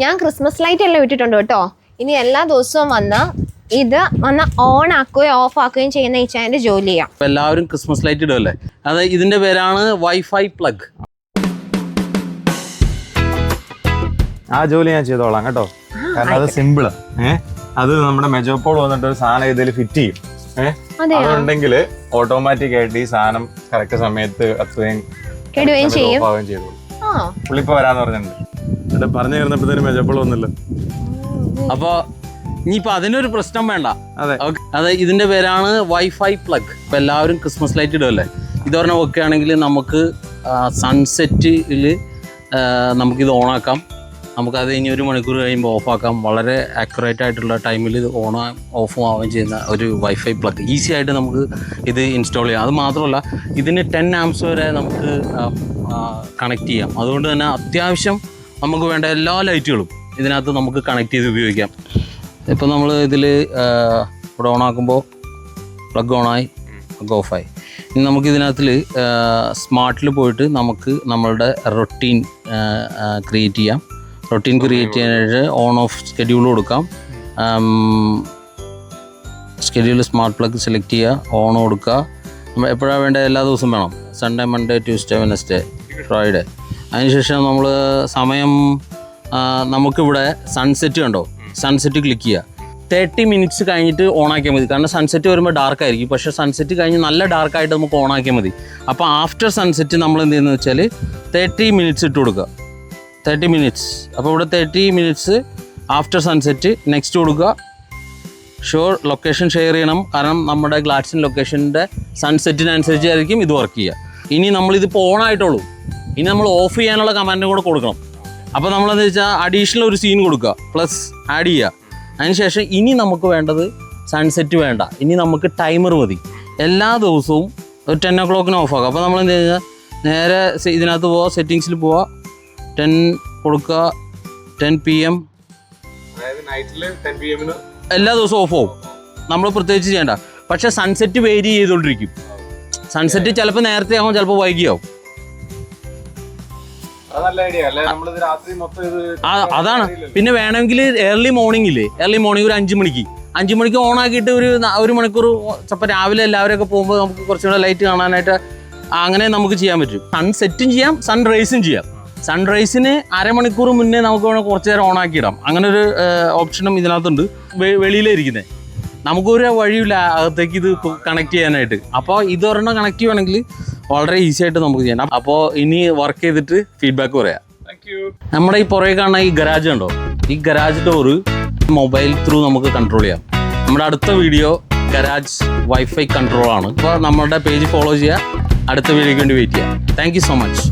ഞാൻ Christmas light എല്ലാം ഇട്ടിട്ടുണ്ട് കേട്ടോ. ഇനി എല്ലാ ദിവസവും വന്ന് ഇത് വന്ന് ഓൺ ആക്കുകയും ഓഫ് ആക്കുകയും ചെയ്യുന്ന ഈ ചായന്റെ ജോലിയാണ് എല്ലാവരും ക്രിസ്മസ് ലൈറ്റ് ഇടുമല്ലേ അത് ഇതിന്റെ പേരാണ് വൈഫൈ പ്ലഗ് ആ ജോലി ഞാൻ ചെയ്തോളാം കേട്ടോ. കാരണം അത് സിമ്പിൾ ഏഹ് അത് നമ്മുടെ മെജോപ്പോൾ വന്നിട്ട് ഒരു സാധനം ഇതിൽ ഫിറ്റ് ചെയ്യും. ഏഹ് അതുണ്ടെങ്കിൽ ഓട്ടോമാറ്റിക് ആയിട്ട് ഈ സാധനം കറക്റ്റ് സമയത്ത് അത്രയും ചെയ്യും. പുള്ളിപ്പോ വരാന്ന് പറഞ്ഞിട്ടുണ്ട്. എന്നിട്ട് പറഞ്ഞു തരുന്നപ്പോഴത്തേനും മെജോപ്പോൾ വന്നില്ല അപ്പൊ ഇനിയിപ്പോ അതിനൊരു പ്രശ്നം വേണ്ട. അതെ. അതെ ഇതിന്റെ പേരാണ് വൈഫൈ പ്ലഗ് ഇപ്പൊ എല്ലാവരും ക്രിസ്മസ് ലൈറ്റ് ഇടുമല്ലേ ഇത് പറഞ്ഞ ഒക്കെ ആണെങ്കിൽ നമുക്ക് സൺസെറ്റിൽ നമുക്കിത് ഓണാക്കാം നമുക്കത് ഇനി ഒരു മണിക്കൂർ കഴിയുമ്പോൾ ആക്കാം. വളരെ ആക്യുറേറ്റ് ആയിട്ടുള്ള ടൈമിൽ ഇത് ഓൺ ഓഫും ആവുകയും ചെയ്യുന്ന ഒരു വൈഫൈ പ്ലഗ് ഈസി ആയിട്ട് നമുക്ക് ഇത് ഇൻസ്റ്റാൾ ചെയ്യാം. അത് മാത്രമല്ല ഇതിന് ടെൻ ആംസ് വരെ നമുക്ക് കണക്ട് ചെയ്യാം. അതുകൊണ്ട് തന്നെ അത്യാവശ്യം നമുക്ക് വേണ്ട എല്ലാ ലൈറ്റുകളും ഇതിനകത്ത് നമുക്ക് കണക്ട് ചെയ്ത് ഉപയോഗിക്കാം. ഇപ്പം നമ്മൾ ഇതിൽ ഇവിടെ ഓണാക്കുമ്പോൾ പ്ലഗ് ഓണായി പ്ലഗ് ഓഫായി ഇനി നമുക്ക് ഇതിനകത്തിൽ സ്മാർട്ടിൽ പോയിട്ട് നമുക്ക് നമ്മളുടെ റൊട്ടീൻ ക്രിയേറ്റ് ചെയ്യാം. റൊട്ടീൻ ക്രിയേറ്റ് ചെയ്യാനായിട്ട് ഓൺ ഓഫ് ഷെഡ്യൂൾ കൊടുക്കാം. ഷെഡ്യൂൾ സ്മാർട്ട് പ്ലഗ് സെലക്ട് ചെയ്യുക ഓൺ കൊടുക്കുക എപ്പോഴാണ് വേണ്ടത് എല്ലാ ദിവസവും വേണം. Sunday Monday Tuesday Wednesday Friday അതിനുശേഷം നമ്മൾ സമയം നമുക്കിവിടെ സൺസെറ്റ് കണ്ടോ? സൺസെറ്റ് ക്ലിക്ക് ചെയ്യുക തേർട്ടി മിനിറ്റ്സ് കഴിഞ്ഞിട്ട് ഓൺ ആക്കിയാൽ മതി. കാരണം സൺസെറ്റ് വരുമ്പോൾ ഡാർക്ക് ആയിരിക്കും. പക്ഷേ സൺസെറ്റ് കഴിഞ്ഞ് നല്ല ഡാർക്കായിട്ട് നമുക്ക് ഓൺ ആക്കിയാൽ മതി. അപ്പോൾ ആഫ്റ്റർ സൺസെറ്റ് നമ്മൾ എന്ത് ചെയ്യുന്നത് വെച്ചാൽ തേർട്ടി മിനിറ്റ്സ് ഇട്ട് കൊടുക്കുക. തേർട്ടി മിനിറ്റ്സ് അപ്പോൾ ഇവിടെ thirty minutes after sunset next കൊടുക്കുക. ഷുവർ ലൊക്കേഷൻ ഷെയർ ചെയ്യണം. കാരണം നമ്മുടെ ഗ്ലാഡ്സിൻ ലൊക്കേഷന്റെ സൺസെറ്റിനനുസരിച്ചായിരിക്കും ഇത് വർക്ക് ചെയ്യുക. ഇനി നമ്മളിതിപ്പോൾ ഓൺ ആയിട്ടുള്ളൂ. ഇനി നമ്മൾ ഓഫ് ചെയ്യാനുള്ള കമാൻഡും കൂടെ കൊടുക്കണം. അപ്പോൾ നമ്മളെന്ന് വെച്ചാൽ അഡീഷണൽ ഒരു സീൻ കൊടുക്കുക. പ്ലസ് ആഡ് ചെയ്യുക. അതിനുശേഷം ഇനി നമുക്ക് വേണ്ടത് സൺസെറ്റ് വേണ്ട. ഇനി നമുക്ക് ടൈമർ മതി. എല്ലാ ദിവസവും ഒരു ടെൻ ഒ ക്ലോക്കിന് ഓഫ് ആക്കുക. അപ്പോൾ നമ്മൾ എന്ത് കഴിഞ്ഞാൽ നേരെ ഇതിനകത്ത് പോവുക സെറ്റിങ്സിൽ പോവുക ടെൻ കൊടുക്കുക. ടെൻ പി എം എല്ലാ ദിവസവും ഓഫ് ആവും. നമ്മൾ പ്രത്യേകിച്ച് ചെയ്യേണ്ട. പക്ഷേ സൺസെറ്റ് വേരി ചെയ്തുകൊണ്ടിരിക്കും സൺസെറ്റ് ചിലപ്പോൾ നേരത്തെ ആവും ചിലപ്പോൾ വൈകിയാവും. അതാണ്. പിന്നെ വേണമെങ്കിൽ ഏർലി മോർണിംഗ് ഇല്ലേ? ഏർലി മോർണിംഗ് ഒരു അഞ്ചു മണിക്ക്. അഞ്ചു മണിക്ക് ഓൺ ആക്കിയിട്ട് ഒരു ഒരു മണിക്കൂർ ചിലപ്പോൾ രാവിലെ എല്ലാവരും ഒക്കെ പോകുമ്പോൾ നമുക്ക് കുറച്ചുകൂടെ ലൈറ്റ് കാണാനായിട്ട് അങ്ങനെ നമുക്ക് ചെയ്യാൻ പറ്റും. സൺ സെറ്റും ചെയ്യാം സൺ റൈസും ചെയ്യാം. സൺറൈസിന് അരമണിക്കൂർ മുന്നേ നമുക്ക് വേണമെങ്കിൽ കുറച്ച് നേരം ഓൺ ആക്കിയിടാം. അങ്ങനെ ഒരു ഓപ്ഷനും ഇതിനകത്തുണ്ട്. വെ- വെളിയിലേ ഇരിക്കുന്നത് നമുക്കൊരു വഴിയില്ല അകത്തേക്ക് ഇത് കണക്ട് ചെയ്യാനായിട്ട്. അപ്പോൾ ഇതൊരെണ്ണം കണക്ട് ചെയ്യുവാണെങ്കിൽ വളരെ ഈസി ആയിട്ട് നമുക്ക് ചെയ്യാം. അപ്പോൾ ഇനി വർക്ക് ചെയ്തിട്ട് ഫീഡ്ബാക്ക് പറയാം. നമ്മുടെ ഈ പുറകെ കാണുന്ന ഈ ഗരാജ് ഉണ്ടോ ഈ ഗരാജ് ഡോറ് മൊബൈൽ ത്രൂ നമുക്ക് കൺട്രോൾ ചെയ്യാം. നമ്മുടെ അടുത്ത വീഡിയോ ഗരാജ് വൈഫൈ കൺട്രോൾ ആണ്. അപ്പോൾ നമ്മുടെ പേജ് ഫോളോ ചെയ്യുക അടുത്ത വീഡിയോയ്ക്ക് വേണ്ടി വെയിറ്റ് ചെയ്യാം. Thank you so much